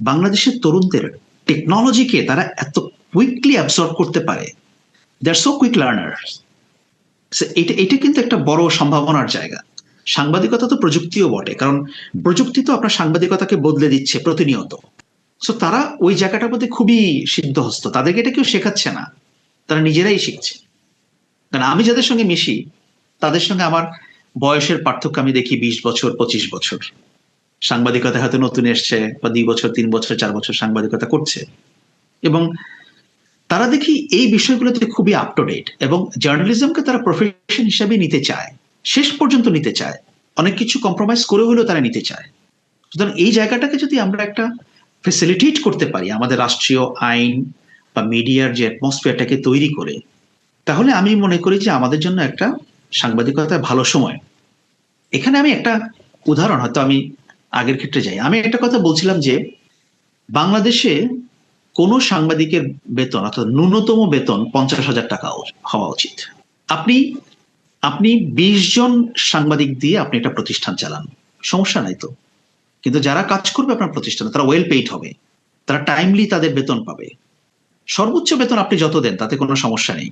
বাংলাদেশের তরুণদের টেকনোলজিকে তারা এত কুইকলি অ্যাবসর্ব করতে পারে। They are so quick learner এটা এটা কিন্তু একটা বড় সম্ভাবনার জায়গা। সাংবাদিকতা তো প্রযুক্তিও বটে, কারণ প্রযুক্তি তো আপনার সাংবাদিকতাকে বদলে দিচ্ছে প্রতিনিয়ত। সো তারা ওই জায়গাটার প্রতি খুবই সিদ্ধহস্ত। তাদেরকে এটা কেউ শেখাচ্ছে না। তারা নিজেরাই শিখছে। কারণ আমি যাদের সঙ্গে মিশি, তাদের সঙ্গে আমার বয়সের পার্থক্য আমি দেখি বিশ বছর, পঁচিশ বছর। সাংবাদিকতা হয়তো নতুন এসছে বা দুই বছর, তিন বছর, চার বছর সাংবাদিকতা করছে। এবং তারা দেখি এই বিষয়গুলোতে খুবই আপ টু ডেট এবং জার্নালিজমকে তারা প্রফেশন হিসাবে নিতে চায়, শেষ পর্যন্ত নিতে চায়। অনেক কিছু কম্প্রোমাইজ করে হলেও তারা নিতে চায়। সুতরাং এই জায়গাটাকে যদি আমরা একটা ফেসিলিটেট করতে পারি, আমাদের রাষ্ট্রীয় আইন বা মিডিয়ার যে অ্যাটমসফিয়ারটাকে তৈরি করে, তাহলে আমি মনে করি যে আমাদের জন্য একটা সাংবাদিকতায় ভালো সময়। এখানে আমি একটা উদাহরণ, হয়তো আমি আগের ক্ষেত্রে যাই। আমি একটা কথা বলছিলাম যে, বাংলাদেশে কোনো সাংবাদিকের বেতন অর্থাৎ ন্যূনতম বেতন পঞ্চাশ হাজার টাকা হওয়া উচিত। আপনি আপনি বিশ জন সাংবাদিক দিয়ে আপনি একটা প্রতিষ্ঠান চালান। সমস্যা নাই তো। কিন্তু যারা কাজ করবে আপনার প্রতিষ্ঠানে, তারা ওয়েল পেইড হবে। তারা টাইমলি তাদের বেতন পাবে। সর্বোচ্চ বেতন আপনি যত দেন, তাতে কোনো সমস্যা নেই।